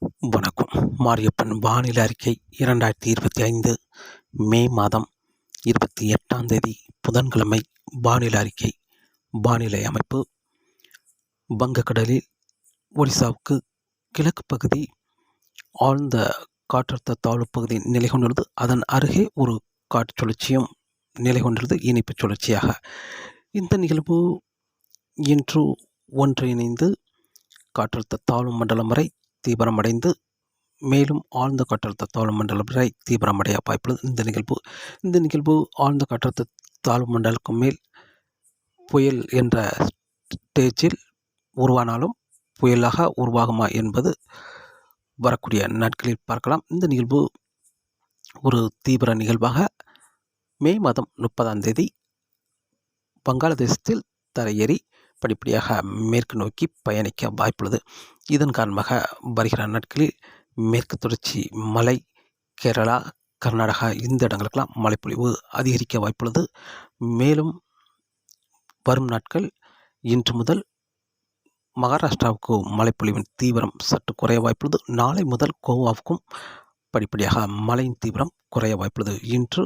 வணக்கம். மாரியப்பன் வானிலை அறிக்கை இரண்டாயிரத்தி இருபத்தி ஐந்து மே மாதம் இருபத்தி எட்டாம் தேதி புதன்கிழமை வானிலை அறிக்கை. வானிலை அமைப்பு. வங்கக்கடலில் ஒடிசாவுக்கு கிழக்கு பகுதி ஆழ்ந்த காற்றழுத்த தாழ்வு பகுதி நிலை கொண்டுள்ளது. அதன் அருகே ஒரு காற்று சுழற்சியும் நிலை கொண்டுள்ளது. இணைப்பு சுழற்சியாக. இந்த நிகழ்வு இன்று ஒன்றிணைந்து காற்றழுத்த தாழ்வு மண்டலம் வரை தீவிரமடைந்து மேலும் ஆழ்ந்த காற்றழுத்த தாழ்வு மண்டலம் தீவிரமடைய வாய்ப்புள்ளது. இந்த நிகழ்வு இந்த நிகழ்வு ஆழ்ந்த காற்றழுத்த தாழ்வு மண்டலத்துக்கு மேல் புயல் என்ற ஸ்டேஜில் உருவானாலும் புயலாக உருவாகுமா என்பது வரக்கூடிய நாட்களில் பார்க்கலாம். இந்த நிகழ்வு ஒரு தீவிர நிகழ்வாக மே மாதம் முப்பதாம் தேதி வங்காளதேசத்தில் தரையேறி படிப்படியாக மேற்கு நோக்கி பயணிக்க வாய்ப்புள்ளது. இதன் காரணமாக வருகிற நாட்களில் மேற்கு தொடர்ச்சி மலை கேரளா கர்நாடகா இந்த இடங்களுக்கெல்லாம் மழைப்பொழிவு அதிகரிக்க வாய்ப்புள்ளது. மேலும் வரும் நாட்கள் இன்று முதல் மகாராஷ்டிராவுக்கு மழைப்பொழிவின் தீவிரம் சற்று குறைய வாய்ப்புள்ளது. நாளை முதல் கோவாவுக்கும் படிப்படியாக மழையின் தீவிரம் குறைய வாய்ப்புள்ளது. இன்று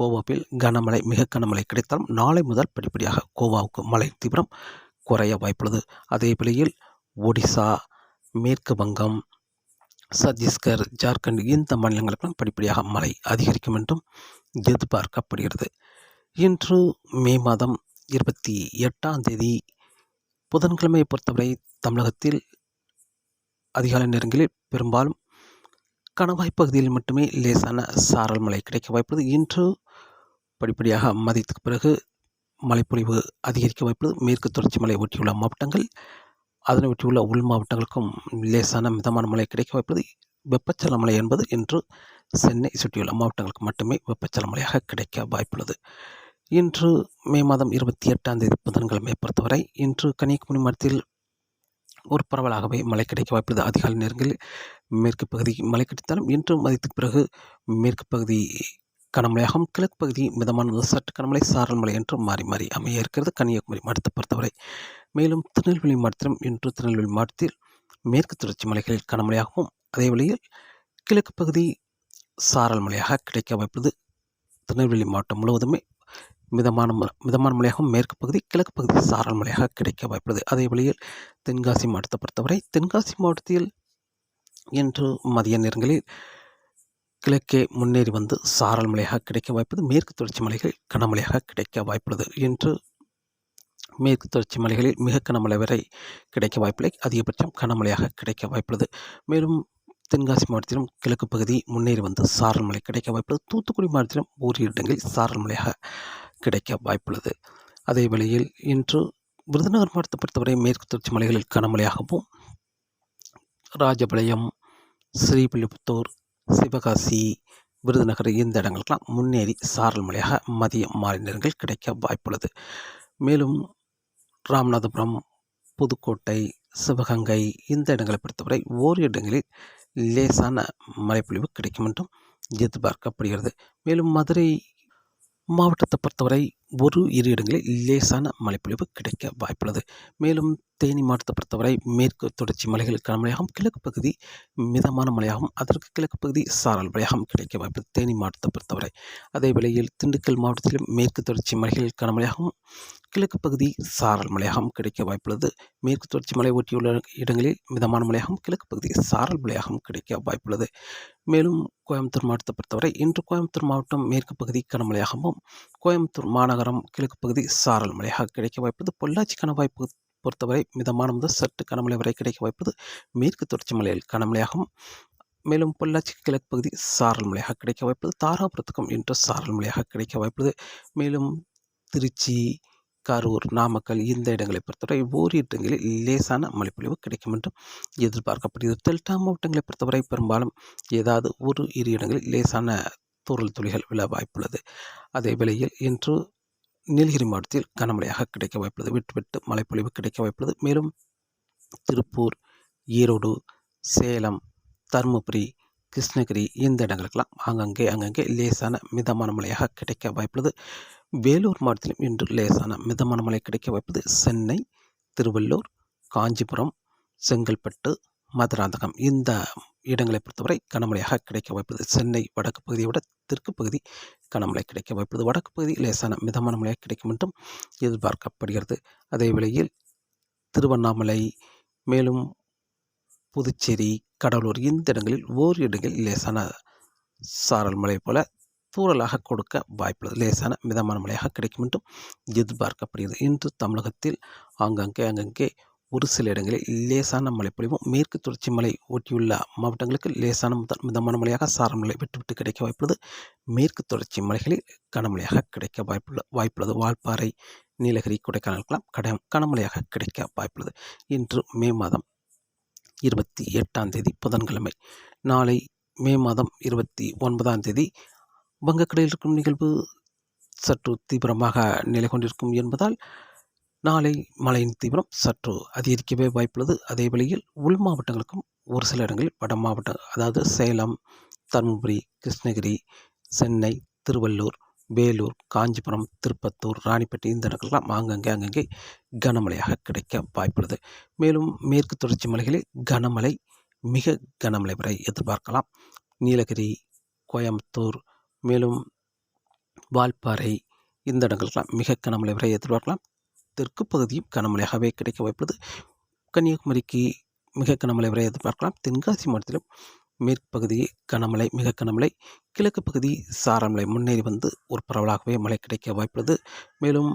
கோவாவில் கனமழை மிக கனமழை கிடைத்தாலும் நாளை முதல் படிப்படியாக கோவாவுக்கு மழையின் தீவிரம் குறைய வாய்ப்புள்ளது. அதே வேளையில் ஒடிசா மேற்கு வங்கம் சத்தீஸ்கர் ஜார்க்கண்ட் இந்த மாநிலங்களுக்கெல்லாம் படிப்படியாக மழை அதிகரிக்கும் என்றும் எதிர்பார்க்கப்படுகிறது. இன்று மே மாதம் இருபத்தி எட்டாம் தேதி புதன்கிழமையை பொறுத்தவரை தமிழகத்தில் அதிகாலை நேரங்களில் பெரும்பாலும் கணவாய் பகுதியில் மட்டுமே லேசான சாரல் மழை கிடைக்க வாய்ப்புள்ளது. இன்று படிப்படியாக மதியத்துக்கு பிறகு மழைப்பொழிவு அதிகரிக்க வாய்ப்புள்ளது. மேற்கு தொடர்ச்சி மலை ஒட்டியுள்ள மாவட்டங்கள் அதனை ஒட்டியுள்ள உள் மாவட்டங்களுக்கும் லேசான மிதமான மழை கிடைக்க வாய்ப்புள்ளது. வெப்பச்சல மழை என்பது இன்று சென்னை சுற்றியுள்ள மாவட்டங்களுக்கு மட்டுமே வெப்பச்சல மழையாக கிடைக்க வாய்ப்புள்ளது. இன்று மே மாதம் இருபத்தி எட்டாம் தேதி புதன்கிழமை பொறுத்தவரை இன்று கன்னியாகுமரி மாவட்டத்தில் ஒரு பரவலாகவே மழை கிடைக்க வாய்ப்புள்ளது. அதிகாலை நேரங்களில் மேற்கு பகுதி மழை கிடைத்தாலும் இன்று மதியத்துக்கு பிறகு மேற்கு பகுதி கனமழையாகவும் கிழக்கு பகுதி மிதமான சற்று கனமலை சாரல் மலை என்று மாறி மாறி அமைய இருக்கிறது. கன்னியாகுமரி மாவட்டத்தை பொறுத்தவரை மேலும் திருநெல்வேலி மாவட்டத்திலும் இன்று திருநெல்வேலி மாவட்டத்தில் மேற்கு தொடர்ச்சி மலைகளில் கனமழையாகவும் அதே வழியில் கிழக்கு பகுதி சாரல் மலையாக கிடைக்க வாய்ப்பது திருநெல்வேலி மாவட்டம் முழுவதுமே மிதமான மிதமான மலையாகவும் மேற்கு பகுதி கிழக்கு பகுதி சாரல் மலையாக கிடைக்க வாய்ப்புள்ளது. அதே வழியில் தென்காசி மாவட்டத்தை பொறுத்தவரை தென்காசி மாவட்டத்தில் இன்று மதிய நேரங்களில் கிழக்கே முன்னேறி வந்து சாரல் மழையாக கிடைக்க வாய்ப்பது மேற்கு தொடர்ச்சி மலைகள் கனமழையாக கிடைக்க வாய்ப்புள்ளது என்று மேற்கு தொடர்ச்சி மலைகளில் மிக கனமழை வரை கிடைக்க வாய்ப்பில்லை. அதிகபட்சம் கனமழையாக கிடைக்க வாய்ப்புள்ளது. மேலும் தென்காசி மாவட்டத்திலும் கிழக்கு பகுதி முன்னேறி வந்து சாரல் மழை கிடைக்க வாய்ப்புள்ளது. தூத்துக்குடி மாவட்டத்திலும் ஓரிரு இடங்களில் சாரல் மழையாக கிடைக்க வாய்ப்புள்ளது. அதே வேளையில் இன்று விருதுநகர் மாவட்டத்தை பொறுத்தவரை மேற்கு தொடர்ச்சி மலைகளில் கனமழையாகவும் ராஜபாளையம் ஸ்ரீவில்லிபுத்தூர் சிவகாசி விருதுநகர் இந்த இடங்களுக்கெல்லாம் முன்னேறி சாரல் மழையாக மதிய மாலை நேரங்கள் கிடைக்க வாய்ப்புள்ளது. மேலும் ராமநாதபுரம் புதுக்கோட்டை சிவகங்கை இந்த இடங்களை பொறுத்தவரை ஓர் இடங்களில் லேசான மழைப்பொழிவு கிடைக்கும் என்றும் எதிர்பார்க்கப்படுகிறது. மேலும் மதுரை மாவட்டத்தை பொறுத்தவரை ஒரு இரு இடங்களில் லேசான மழைப்பொழிவு கிடைக்க வாய்ப்புள்ளது. மேலும் தேனி மாவட்டத்தை பொறுத்தவரை மேற்கு தொடர்ச்சி மலைகளுக்கான மழையாகவும் கிழக்கு பகுதி மிதமான மழையாகவும் அதற்கு கிழக்கு பகுதி சாரல் மழையாகவும் கிடைக்க வாய்ப்பு தேனி மாவட்டத்தை பொறுத்தவரை அதே வேளையில் திண்டுக்கல் மாவட்டத்திலும் மேற்கு தொடர்ச்சி மலைகளுக்கான மழையாகவும் கிழக்கு பகுதி சாரல் மழையாகவும் கிடைக்க வாய்ப்புள்ளது. மேற்கு தொடர்ச்சி மலை ஒட்டியுள்ள இடங்களில் மிதமான மழையாகவும் கிழக்கு பகுதி சாரல் மழையாகவும் கிடைக்க வாய்ப்புள்ளது. மேலும் கோயம்புத்தூர் மாவட்டத்தை பொறுத்தவரை இன்று கோயம்புத்தூர் மாவட்டம் மேற்கு பகுதி கனமழையாகவும் கோயம்புத்தூர் மாநகரம் கிழக்கு பகுதி சாரல் மழையாக கிடைக்க வாய்ப்புள்ளது. பொள்ளாச்சிக்கான வாய்ப்பு பொறுத்தவரை மிதமான முதல் சற்று கனமழை வரை கிடைக்க வாய்ப்பது மேற்கு தொடர்ச்சி மலையில் கனமழையாகும். மேலும் பொள்ளாச்சி கிழக்கு பகுதி சாரல் மழையாக கிடைக்க வாய்ப்பது தாராபுரத்துக்கும் இன்று சாரல் மழையாக கிடைக்க வாய்ப்பது. மேலும் திருச்சி கரூர் நாமக்கல் இந்த இடங்களை பொறுத்தவரை ஓரிரு இடங்களில் லேசான மழைப்பொழிவு கிடைக்கும் என்றும் எதிர்பார்க்கப்படுகிறது. டெல்டா மாவட்டங்களை பொறுத்தவரை பெரும்பாலும் ஏதாவது ஒரு இரு இடங்களில் லேசான தூரல் துளிகள் விழ வாய்ப்புள்ளது. அதே வேளையில் இன்று நீலகிரி மாவட்டத்தில் கனமழையாக கிடைக்க வாய்ப்புள்ளது. விட்டு விட்டு மழைப்பொழிவு கிடைக்க வாய்ப்புள்ளது. மேலும் திருப்பூர் ஈரோடு சேலம் தருமபுரி கிருஷ்ணகிரி இந்த இடங்களுக்கெல்லாம் அங்கங்கே அங்கங்கே லேசான மிதமான மழையாக கிடைக்க வாய்ப்புள்ளது. வேலூர் மாவட்டத்திலும் இன்று லேசான மிதமான மழை கிடைக்க வாய்ப்பது சென்னை திருவள்ளூர் காஞ்சிபுரம் செங்கல்பட்டு மதுராந்தகம் இந்த இடங்களை பொறுத்தவரை கனமழையாக கிடைக்க வாய்ப்புள்ளது. சென்னை வடக்கு பகுதியை விட தெற்கு பகுதி கனமழை கிடைக்க வாய்ப்புள்ளது. வடக்கு பகுதி லேசான மிதமான மழையாக கிடைக்கும் என்றும் எதிர்பார்க்கப்படுகிறது. அதே வேளையில் திருவண்ணாமலை மேலும் புதுச்சேரி கடலூர் இந்த இடங்களில் ஓர் இடங்களில் லேசான சாரல் மழை போல தூறலாக கொடுக்க வாய்ப்புள்ளது. லேசான மிதமான மழையாக கிடைக்கும் என்றும் எதிர்பார்க்கப்படுகிறது. இன்று தமிழகத்தில் ஆங்காங்கே அங்கங்கே ஒரு சில இடங்களில் லேசான மழைப்பொழிவும் மேற்கு தொடர்ச்சி மலை ஒட்டியுள்ள மாவட்டங்களுக்கு லேசான மிதமான மழையாக சாரல் மழை விட்டுவிட்டு கிடைக்க வாய்ப்புள்ளது. மேற்கு தொடர்ச்சி மலைகளில் கனமழையாக கிடைக்க வாய்ப்புள்ள வாய்ப்புள்ளது. வால்பாறை நீலகிரி கொடைக்கானலுக்கெல்லாம் கட கனமழையாக கிடைக்க வாய்ப்புள்ளது. இன்று மே மாதம் இருபத்தி எட்டாம் தேதி புதன்கிழமை. நாளை மே மாதம் இருபத்தி ஒன்பதாம் தேதி வங்கக்கடையில் இருக்கும் நிகழ்வு சற்று தீவிரமாக நிலை கொண்டிருக்கும் என்பதால் நாளை மழையின் தீவிரம் சற்று அதிகரிக்கவே வாய்ப்புள்ளது. அதே வழியில் உள் மாவட்டங்களுக்கும் ஒரு சில இடங்களில் வட மாவட்டம் அதாவது சேலம் தருமபுரி கிருஷ்ணகிரி சென்னை திருவள்ளூர் வேலூர் காஞ்சிபுரம் திருப்பத்தூர் ராணிப்பேட்டை இந்த இடங்கள்லாம் ஆங்கங்கே அங்கங்கே கனமழையாக கிடைக்க வாய்ப்புள்ளது. மேலும் மேற்கு தொடர்ச்சி மலைகளில் கனமழை மிக கனமழை வரை எதிர்பார்க்கலாம். நீலகிரி கோயம்புத்தூர் மேலும் வால்பாறை இந்த இடங்களுக்கெல்லாம் மிக கனமழை வரை எதிர்பார்க்கலாம். தெற்கு பகுதியும் கனமழையாகவே கிடைக்க வாய்ப்புள்ளது. கன்னியாகுமரிக்கு மிக கனமழை வரை எதிர்பார்க்கலாம். தென்காசி மாவட்டத்திலும் மேற்கு பகுதி கனமழை மிக கனமழை. கிழக்கு பகுதி சாரமலை முன்னேறி வந்து ஒரு பரவலாகவே மழை கிடைக்க வாய்ப்புள்ளது. மேலும்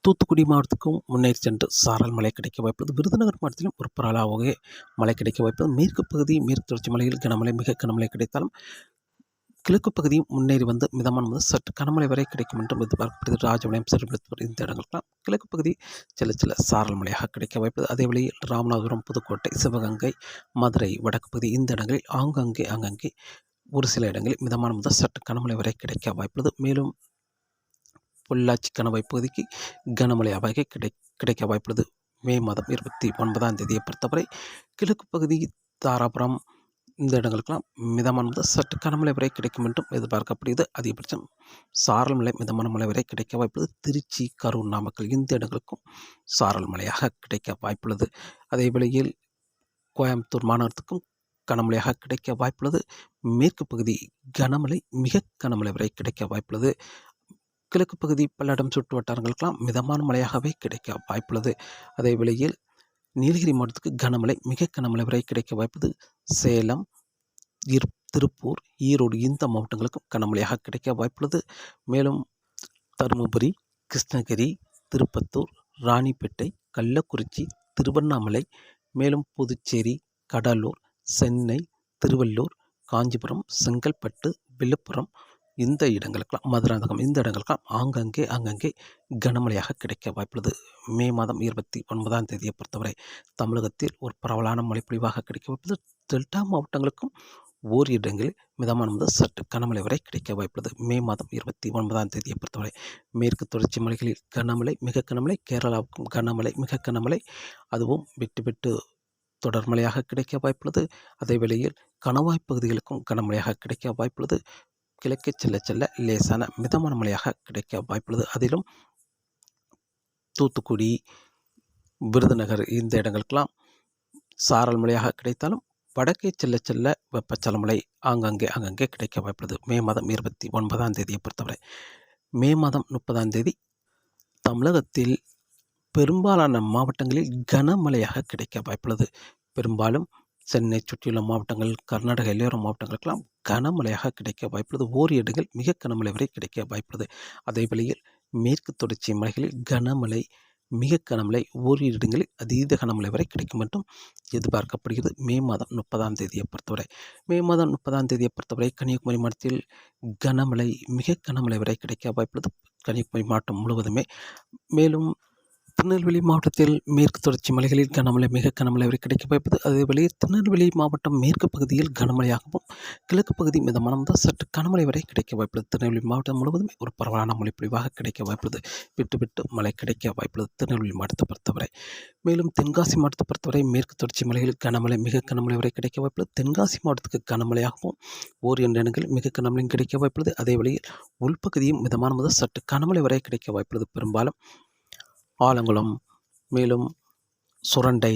தூத்துக்குடி மாவட்டத்துக்கும் முன்னேறி சென்று சாரல் மழை கிடைக்க வாய்ப்புள்ளது. விருதுநகர் மாவட்டத்திலும் ஒரு பரவலாகவே மழை கிடைக்க வாய்ப்புள்ளது. மேற்கு பகுதி மேற்கு தொடர்ச்சி மலையில் கனமழை மிக கனமழை கிடைத்தாலும் கிழக்கு பகுதியும் முன்னேறி வந்து மிதமான முதல் சற்று கனமழை வரை கிடைக்கும் என்றும் எதிர்பார்க்கப்படுகிறது ராஜபாளையம் சிறுபுலத்தூர் இந்த இடங்களுக்கெல்லாம் கிழக்கு பகுதி சில சில சாரல் மழையாக கிடைக்க வாய்ப்பது அதே வழியில் ராமநாதபுரம் புதுக்கோட்டை சிவகங்கை மதுரை வடக்கு பகுதி இந்த இடங்களில் ஆங்காங்கே ஆங்காங்கே ஒரு சில இடங்களில் மிதமான முதல் சற்று கனமழை வரை கிடைக்க வாய்ப்புள்ளது. மேலும் பொள்ளாச்சி கணவாய் பகுதிக்கு கனமழை அவைகை கிடை கிடைக்க வாய்ப்புள்ளது. மே மாதம் இருபத்தி ஒன்பதாம் தேதியை பொறுத்தவரை கிழக்கு பகுதி தாராபுரம் இந்த இடங்களுக்கெல்லாம் மிதமான முதல் சற்று கனமழை வரை கிடைக்கும் என்றும் எதிர்பார்க்கப்படுகிறது. அதிகபட்சம் சாரல் மழை மிதமான மழை வரை கிடைக்க வாய்ப்புள்ளது. திருச்சி கரூர் நாமக்கல் இந்த இடங்களுக்கும் சாரல் மழையாக கிடைக்க வாய்ப்புள்ளது. அதே வேளையில் கோயம்புத்தூர் மாநகரத்துக்கும் கனமழையாக கிடைக்க வாய்ப்புள்ளது. மேற்கு பகுதி கனமழை மிக கனமழை வரை கிடைக்க வாய்ப்புள்ளது. கிழக்கு பகுதி பல்லடம் சுற்று வட்டாரங்களுக்கெல்லாம் மிதமான மழையாகவே கிடைக்க வாய்ப்புள்ளது. அதே வேளையில் நீலகிரி மாவட்டத்துக்கு கனமழை மிக கனமழை வரை கிடைக்க வாய்ப்புது சேலம் திருப்பூர் ஈரோடு இந்த மாவட்டங்களுக்கும் கனமழையாக கிடைக்க வாய்ப்புள்ளது. மேலும் தருமபுரி கிருஷ்ணகிரி திருப்பத்தூர் ராணிப்பேட்டை கள்ளக்குறிச்சி திருவண்ணாமலை மேலும் புதுச்சேரி கடலூர் சென்னை திருவள்ளூர் காஞ்சிபுரம் செங்கல்பட்டு விழுப்புரம் இந்த இடங்களுக்கெல்லாம் மதுராந்தகம் இந்த இடங்களுக்கெல்லாம் ஆங்கங்கே அங்கங்கே கனமழையாக கிடைக்க வாய்ப்புள்ளது. மே மாதம் இருபத்தி ஒன்பதாம் தேதியை பொறுத்தவரை தமிழகத்தில் ஒரு பரவலான மழைப்பொழிவாக கிடைக்க வாய்ப்புள்ளது. டெல்டா மாவட்டங்களுக்கும் ஓர் இடங்களில் மிதமான முதல் சற்று கனமழை வரை கிடைக்க வாய்ப்புள்ளது. மே மாதம் இருபத்தி ஒன்பதாம் தேதியை பொறுத்தவரை மேற்கு தொடர்ச்சி மலைகளில் கனமழை மிக கனமழை கேரளாவுக்கும் கனமழை மிக கனமழை. அதுவும் விட்டு விட்டு தொடர் மழையாக கிடைக்க வாய்ப்புள்ளது. அதே வேளையில் கணவாய் பகுதிகளுக்கும் கனமழையாக கிடைக்க வாய்ப்புள்ளது. கிழக்கே செல்ல செல்ல லேசான மிதமான மழையாக கிடைக்க வாய்ப்புள்ளது. அதிலும் தூத்துக்குடி விருதுநகர் இந்த இடங்களுக்கெல்லாம் சாரல் மழையாக கிடைத்தாலும் வடக்கே செல்ல செல்ல வெப்பச்சலமலை ஆங்கங்கே அங்கங்கே கிடைக்க வாய்ப்புள்ளது. மே மாதம் இருபத்தி ஒன்பதாம் தேதியை பொறுத்தவரை. மே மாதம் முப்பதாம் தேதி தமிழகத்தில் பெரும்பாலான மாவட்டங்களில் கனமழையாக கிடைக்க வாய்ப்புள்ளது. பெரும்பாலும் சென்னை சுற்றியுள்ள மாவட்டங்கள் கர்நாடக எல்லையோர மாவட்டங்களுக்கெல்லாம் கனமழையாக கிடைக்க வாய்ப்புள்ளது. ஓரிரு இடங்கள் மிக கனமழை வரை கிடைக்க வாய்ப்புள்ளது. அதே வழியில் மேற்கு தொடர்ச்சி மலைகளில் கனமழை மிக கனமழை ஓரிரு இடங்களில் அதீத கனமழை வரை கிடைக்கும் என்றும் எதிர்பார்க்கப்படுகிறது. மே மாதம் முப்பதாம் தேதியை பொறுத்தவரை மே மாதம் முப்பதாம் தேதியை பொறுத்தவரை கன்னியாகுமரி மாவட்டத்தில் கனமழை மிக கனமழை வரை கிடைக்க வாய்ப்புள்ளது. கன்னியாகுமரி மாவட்டம் முழுவதுமே. மேலும் திருநெல்வேலி மாவட்டத்தில் மேற்கு தொடர்ச்சி மலைகளில் கனமழை மிக கனமழை வரை கிடைக்க வாய்ப்பது. அதேவேளை திருநெல்வேலி மாவட்டம் மேற்கு பகுதியில் கனமழையாகவும் கிழக்கு பகுதி மிதமான முதல் சற்று கனமழை வரை கிடைக்க வாய்ப்புள்ளது. திருநெல்வேலி மாவட்டம் முழுவதுமே ஒரு பரவலான மொழிப்பொழிவாக கிடைக்க வாய்ப்புள்ளது. விட்டு விட்டு மழை கிடைக்க வாய்ப்புள்ளது திருநெல்வேலி மாவட்டத்தை பொறுத்தவரை. மேலும் தென்காசி மாவட்டத்தை பொறுத்தவரை மேற்கு தொடர்ச்சி மலைகளில் கனமழை மிக கனமழை வரை கிடைக்க வாய்ப்புள்ளது. தென்காசி மாவட்டத்துக்கு கனமழையாகவும் என்ற இடங்களில் மிக கனமழையும் கிடைக்க வாய்ப்புள்ளது. அதே வழியில் உள்பகுதியும் மிதமான முதல் சற்று கனமழை வரை கிடைக்க வாய்ப்புள்ளது. பெரும்பாலும் ஆலங்குளம் மேலும் சுரண்டை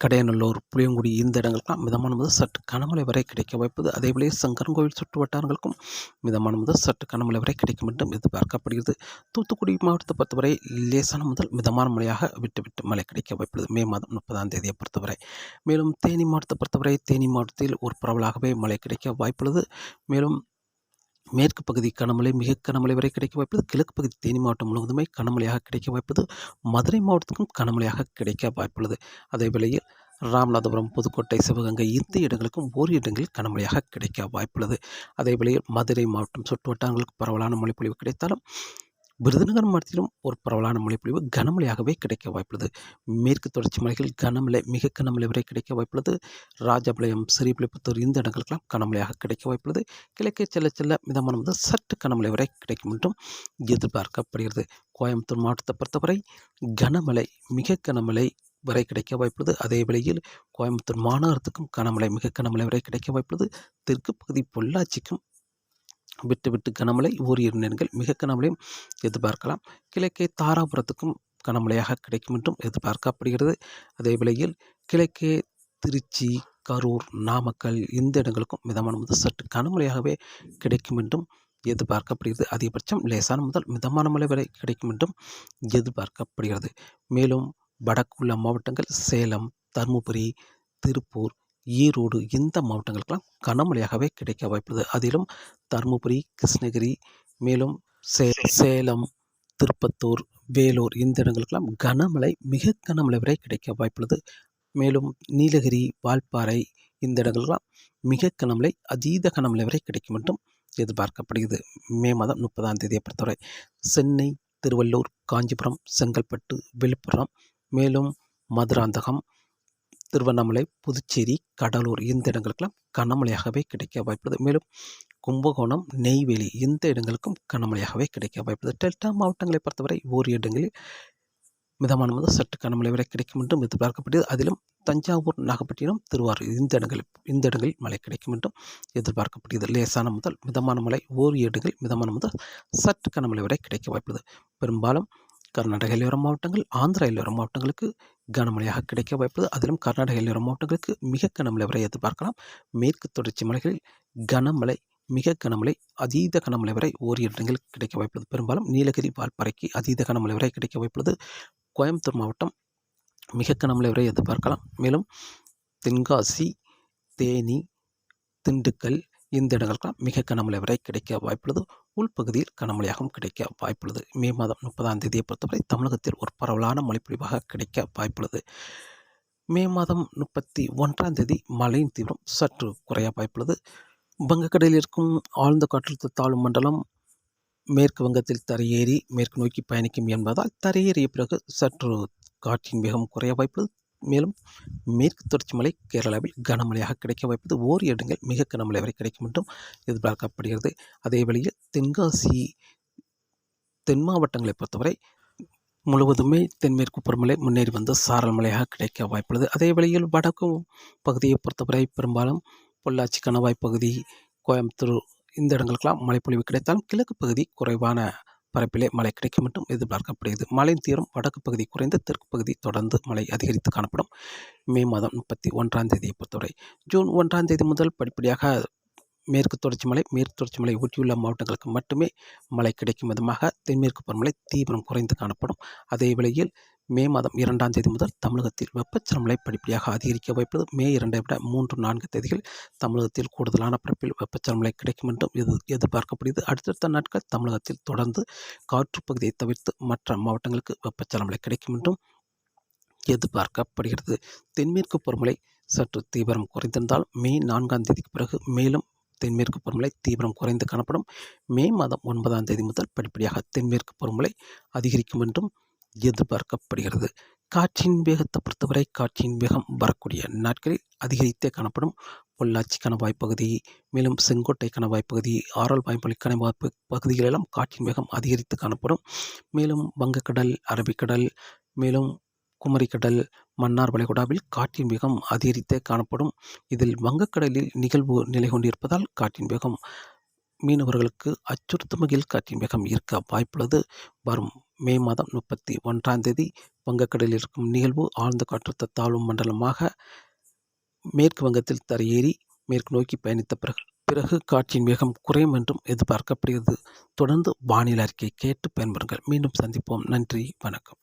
கடையநல்லூர் புளியங்குடி இந்த இடங்களுக்கெல்லாம் மிதமான முதல் சற்று கனமழை வரை கிடைக்க வாய்ப்பது அதேபோல சங்கரன்கோவில் சுற்று வட்டாரங்களுக்கும் மிதமான முதல் சற்று கனமழை வரை கிடைக்கும் என்றும் எதிர்பார்க்கப்படுகிறது. தூத்துக்குடி மாவட்டத்தை பொறுத்தவரை லேசான முதல் மிதமான மழையாக விட்டு விட்டு மழை கிடைக்க வாய்ப்புள்ளது. மே மாதம் முப்பதாம் தேதியை பொறுத்தவரை. மேலும் தேனி மாவட்டத்தை பொறுத்தவரை தேனி மாவட்டத்தில் ஒரு பரவலாகவே மழை கிடைக்க வாய்ப்புள்ளது. மேலும் மேற்கு பகுதி கனமழை மிக கனமழை வரை கிடைக்க வாய்ப்பது கிழக்கு பகுதி தேனி மாவட்டம் முழுவதுமே கனமழையாக கிடைக்க வாய்ப்பது மதுரை மாவட்டத்துக்கும் கனமழையாக கிடைக்க வாய்ப்புள்ளது. அதே வேளையில் ராமநாதபுரம் புதுக்கோட்டை சிவகங்கை இந்த இடங்களுக்கும் ஓரிரு இடங்களில் கனமழையாக கிடைக்க வாய்ப்புள்ளது. அதே வேளையில் மதுரை மாவட்டம் சுற்று வட்டாரங்களுக்கு பரவலான மழைப்பொழிவு கிடைத்தாலும் விருதுநகர் மாவட்டத்திலும் ஒரு பரவலான மழைப்பொழிவு கனமழையாகவே கிடைக்க வாய்ப்புள்ளது. மேற்கு தொடர்ச்சி மலைகள் கனமழை மிக கனமழை வரை கிடைக்க வாய்ப்புள்ளது. ராஜபாளையம் ஸ்ரீபிளிபுத்தூர் இந்த இடங்களுக்கெல்லாம் கனமழையாக கிடைக்க வாய்ப்புள்ளது. கிழக்கே செல்ல செல்ல மிதமான முதல் சற்று கனமழை வரை கிடைக்கும் என்றும் எதிர்பார்க்கப்படுகிறது. கோயம்புத்தூர் மாவட்டத்தை பொறுத்தவரை கனமழை மிக கனமழை வரை கிடைக்க வாய்ப்புள்ளது. அதே வேளையில் கோயம்புத்தூர் மாநகரத்துக்கும் கனமழை மிக கனமழை வரை கிடைக்க வாய்ப்புள்ளது. தெற்கு பகுதி பொள்ளாச்சிக்கும் விட்டு விட்டு கனமழை ஓரிரு நேரங்கள் மிக கனமழையும் எதிர்பார்க்கலாம். கிழக்கே தாராபுரத்துக்கும் கனமழையாக கிடைக்கும் என்றும் எதிர்பார்க்கப்படுகிறது. அதே வேளையில் கிழக்கே திருச்சி கரூர் நாமக்கல் இந்த இடங்களுக்கும் மிதமான முதல் சற்று கனமழையாகவே கிடைக்கும் என்றும் எதிர்பார்க்கப்படுகிறது. அதிகபட்சம் லேசான முதல் மிதமான மழை வரை கிடைக்கும் என்றும் எதிர்பார்க்கப்படுகிறது. மேலும் வடக்குள்ள மாவட்டங்கள் சேலம் தருமபுரி திருப்பூர் ஈரோடு இந்த மாவட்டங்களுக்கெல்லாம் கனமழையாகவே கிடைக்க வாய்ப்புள்ளது. அதிலும் தருமபுரி கிருஷ்ணகிரி மேலும் சே சேலம். திருப்பத்தூர் வேலூர் இந்த இடங்களுக்கெல்லாம் கனமழை மிக கனமழை வரை கிடைக்க வாய்ப்புள்ளது. மேலும் நீலகிரி வால்பாறை இந்த இடங்கள்லாம் மிக கனமழை அதீத கனமழை வரை கிடைக்கும் என்றும் எதிர்பார்க்கப்படுகிறது. மே மாதம் முப்பதாம் தேதியை பொறுத்தவரை சென்னை திருவள்ளூர் காஞ்சிபுரம் செங்கல்பட்டு விழுப்புரம் மேலும் மதுராந்தகம் திருவண்ணாமலை புதுச்சேரி கடலூர் இந்த இடங்களுக்கெல்லாம் கனமழையாகவே கிடைக்க வாய்ப்புள்ளது. மேலும் கும்பகோணம் நெய்வேலி இந்த இடங்களுக்கும் கனமழையாகவே கிடைக்க வாய்ப்புள்ளது. டெல்டா மாவட்டங்களை பொறுத்தவரை ஓரிரு இடங்களில் மிதமான முதல் சற்று கனமழை வரை கிடைக்கும் என்றும் எதிர்பார்க்கப்படுகிறது. அதிலும் தஞ்சாவூர் நாகப்பட்டினம் திருவாரூர் இந்த இடங்களில் இந்த இடங்களில் மழை கிடைக்கும் என்றும் எதிர்பார்க்கப்படுகிறது. லேசான முதல் மிதமான மழை ஓரிரு இடங்களில் மிதமான முதல் சற்று கனமழை வரை கிடைக்க வாய்ப்புள்ளது. பெரும்பாலும் கர்நாடக எல்லையோர மாவட்டங்கள் ஆந்திரா எல்லையோர மாவட்டங்களுக்கு கனமழையாக கிடைக்க வாய்ப்புள்ளது. அதிலும் கர்நாடக எல்லையோர மாவட்டங்களுக்கு மிக கனமழை வரை எதிர்பார்க்கலாம். மேற்கு தொடர்ச்சி மலைகளில் கனமழை மிக கனமழை அதீத கனமழை வரை ஓரிரு இடங்களில் கிடைக்க வாய்ப்புள்ளது. பெரும்பாலும் நீலகிரி வால்பாறைக்கு அதீத கனமழை வரை கிடைக்க வாய்ப்புள்ளது. கோயம்புத்தூர் மாவட்டம் மிக கனமழை வரை எதிர்பார்க்கலாம். மேலும் தென்காசி தேனி திண்டுக்கல் இந்த இடங்களுக்கெல்லாம் மிக கனமழை வரை கிடைக்க வாய்ப்புள்ளது. உள்பகுதியில் கனமழையாகவும் கிடைக்க வாய்ப்புள்ளது. மே மாதம் முப்பதாம் தேதியை பொறுத்தவரை தமிழகத்தில் ஒரு பரவலான மழைப்பொழிவாக கிடைக்க வாய்ப்புள்ளது. மே மாதம் முப்பத்தி ஒன்றாம் தேதி மழையின் தீவிரம் சற்று குறைய வாய்ப்புள்ளது. வங்கக்கடலில் இருக்கும் ஆழ்ந்த காற்றழுத்த தாழ்வு மண்டலம் மேற்கு வங்கத்தில் தரையேறி மேற்கு நோக்கி பயணிக்கும் என்பதால் தரையேறிய பிறகு சற்று காற்றின் வேகம் குறைய வாய்ப்புள்ளது. மேலும் மேற்கு தொடர்ச்சி மலை கேரளாவில் கனமழையாக கிடைக்க வாய்ப்பது ஓர் இடங்கள் மிக கனமழை வரை கிடைக்கும் என்றும் எதிர்பார்க்கப்படுகிறது. அதே வழியில் தென்காசி தென் மாவட்டங்களை பொறுத்தவரை முழுவதுமே தென்மேற்கு பருவமழை முன்னேறி வந்து சாரல் மழையாக கிடைக்க வாய்ப்புள்ளது. அதே வழியில் வடக்கு பகுதியை பொறுத்தவரை பெரும்பாலும் பொள்ளாச்சி கணவாய் பகுதி கோயம்புத்தூர் இந்த இடங்களுக்கெல்லாம் மழைப்பொழிவு கிடைத்தாலும் கிழக்கு பகுதி குறைவான பரப்பிலே மழை கிடைக்கும் என்றும் எதிர்பார்க்கப்படுகிறது. மழையின் தீரம் வடக்கு பகுதி குறைந்து தெற்கு பகுதி தொடர்ந்து மழை அதிகரித்து காணப்படும். மே மாதம் முப்பத்தி ஒன்றாம் தேதியை பொறுத்தவரை. ஜூன் ஒன்றாம் தேதி முதல் படிப்படியாக மேற்கு தொடர்ச்சி மலை மேற்கு தொடர்ச்சி மலை ஒட்டியுள்ள மாவட்டங்களுக்கு மட்டுமே மழை கிடைக்கும் விதமாக தென்மேற்கு பருவமழை தீவிரம் குறைந்து காணப்படும். அதே வேளையில் மே மாதம் இரண்டாம் தேதி முதல் தமிழகத்தில் வெப்பச்சலமலை படிப்படியாக அதிகரிக்க வாய்ப்பது மே இரண்டை விட மூன்று நான்கு தேதிகள் தமிழகத்தில் கூடுதலான பரப்பில் வெப்பச்சலமலை கிடைக்கும் என்றும் எது எதிர்பார்க்கப்படுகிறது. அடுத்தடுத்த நாட்கள் தமிழகத்தில் தொடர்ந்து காற்று பகுதியை தவிர்த்து மற்ற மாவட்டங்களுக்கு வெப்பச்சலமலை கிடைக்கும் என்றும் எதிர்பார்க்கப்படுகிறது. தென்மேற்கு பருவமழை சற்று தீவிரம் குறைந்திருந்தால் மே நான்காம் தேதிக்கு பிறகு மேலும் தென்மேற்கு பருவமழை தீவிரம் குறைந்து காணப்படும். மே மாதம் ஒன்பதாம் தேதி முதல் படிப்படியாக தென்மேற்கு பருவமழை அதிகரிக்கும் என்றும் எதிர்பார்க்கப்படுகிறது. காற்றின் வேகத்தை பொறுத்தவரை காற்றின் வேகம் வரக்கூடிய நாட்களில் அதிகரித்தே காணப்படும் பொள்ளாச்சி கணவாய் பகுதி மேலும் செங்கோட்டை கணவாய் பகுதி ஆரல் வாய்மொழி கணவாய் பகுதிகளெல்லாம் காற்றின் வேகம் அதிகரித்து காணப்படும். மேலும் வங்கக்கடல் அரபிக்கடல் மேலும் குமரிக்கடல் மன்னார் வளைகுடாவில் காற்றின் வேகம் அதிகரித்தே காணப்படும். இதில் வங்கக்கடலில் நிகழ்வு நிலை கொண்டிருப்பதால் காற்றின் வேகம் மீனவர்களுக்கு அச்சுறுத்தும் வகையில் காற்றின் வேகம் இருக்க வாய்ப்புள்ளது. வரும் மே மாதம் முப்பத்தி ஒன்றாம் தேதி வங்கக்கடலில் இருக்கும் நிகழ்வு ஆழ்ந்த காற்றழுத்த தாழ்வு மண்டலமாக மேற்கு வங்கத்தில் தரையேறி மேற்கு நோக்கி பயணித்த பிறகு பிறகு காற்றின் வேகம் குறையும் என்றும் எதிர்பார்க்கப்படுகிறது. தொடர்ந்து வானிலை அறிக்கை கேட்டு பயன்பெறுங்கள் மீண்டும் சந்திப்போம். நன்றி. வணக்கம்.